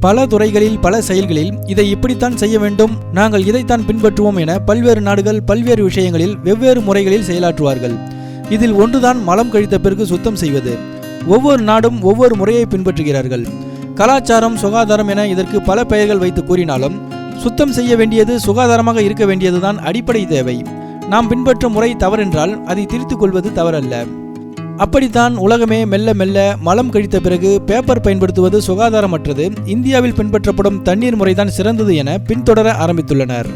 பல துறைகளில் பல செயல்களில் இதை இப்படித்தான் செய்ய வேண்டும். நாங்கள் இதைத்தான் பின்பற்றுவோம் என பல்வேறு நாடுகள் பல்வேறு விஷயங்களில் வெவ்வேறு முறைகளில் செயலாற்றுவார்கள். இதில் ஒன்றுதான் மலம் கழித்த பிறகு சுத்தம் செய்வது. ஒவ்வொரு நாடும் ஒவ்வொரு முறையை பின்பற்றுகிறார்கள். கலாச்சாரம் சுகாதாரம் என இதற்கு பல பெயர்கள் வைத்து கூறினாலும் சுத்தம் செய்ய வேண்டியது சுகாதாரமாக இருக்க வேண்டியதுதான் அடிப்படை தேவை. நாம் பின்பற்றும் முறை தவறென்றால் அதை திருத்திக் கொள்வது தவறல்ல. அப்படித்தான் உலகமே மெல்ல மெல்ல மலம் கழித்த பிறகு பேப்பர் பயன்படுத்துவது சுகாதாரமற்றது. இந்தியாவில் பின்பற்றப்படும் தண்ணீர் முறைதான் சிறந்தது என பின்தொடர ஆரம்பித்துள்ளனர்.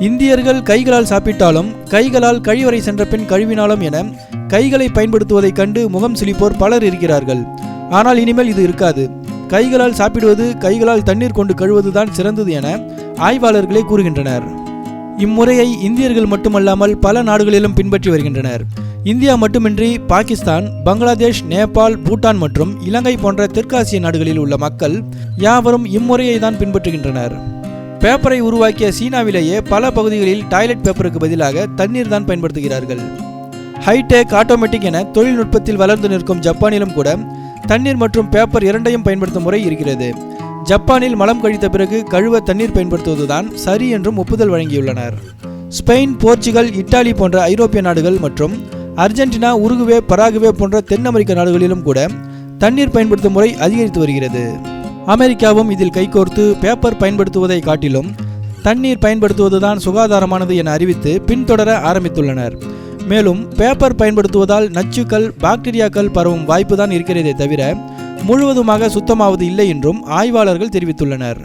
இந்தியர்கள் கைகளால் சாப்பிட்டாலும் கைகளால் கழிவறை சென்ற பின் கழுவினாலும் என கைகளை பயன்படுத்துவதைக் கண்டு முகம் சுளிப்போர் பலர் இருக்கிறார்கள். ஆனால் இனிமேல் இது இருக்காது. கைகளால் சாப்பிடுவது கைகளால் தண்ணீர் கொண்டு கழுவதுதான் சிறந்தது என ஆய்வாளர்களே கூறுகின்றனர். இம்முறையை இந்தியர்கள் மட்டுமல்லாமல் பல நாடுகளிலும் பின்பற்றி வருகின்றனர். இந்தியா மட்டுமின்றி பாகிஸ்தான் பங்களாதேஷ் நேபாள் பூட்டான் மற்றும் இலங்கை போன்ற தெற்காசிய நாடுகளில் உள்ள மக்கள் யாவரும் இம்முறையை தான் பின்பற்றுகின்றனர். பேப்பரை உருவாக்கிய சீனாவிலேயே பல பகுதிகளில் டாய்லெட் பேப்பருக்கு பதிலாக தண்ணீர் தான் பயன்படுத்துகிறார்கள். ஹைடெக் ஆட்டோமேட்டிக் என தொழில்நுட்பத்தில் வளர்ந்து நிற்கும் ஜப்பானிலும் கூட தண்ணீர் மற்றும் பேப்பர் இரண்டையும் பயன்படுத்தும் முறை இருக்கிறது. ஜப்பானில் மலம் கழித்த பிறகு கழுவ தண்ணீர் பயன்படுத்துவதுதான் சரி என்றும் ஒப்புதல் வழங்கியுள்ளனர். ஸ்பெயின் போர்ச்சுகல் இத்தாலி போன்ற ஐரோப்பிய நாடுகள் மற்றும் அர்ஜென்டினா உருகுவே பராகுவே போன்ற தென் அமெரிக்க நாடுகளிலும் கூட தண்ணீர் பயன்படுத்தும் முறை அதிகரித்து வருகிறது. அமெரிக்காவும் இதில் கைகோர்த்து பேப்பர் பயன்படுத்துவதை காட்டிலும் தண்ணீர் பயன்படுத்துவதுதான் சுகாதாரமானது என அறிவித்து பின்தொடர ஆரம்பித்துள்ளனர். மேலும் பேப்பர் பயன்படுத்துவதால் நச்சுக்கள் பாக்டீரியாக்கள் பரவும் வாய்ப்புதான் இருக்கிறதே தவிர முழுவதுமாக சுத்தமாவது இல்லை என்றும் ஆய்வாளர்கள் தெரிவித்துள்ளனர்.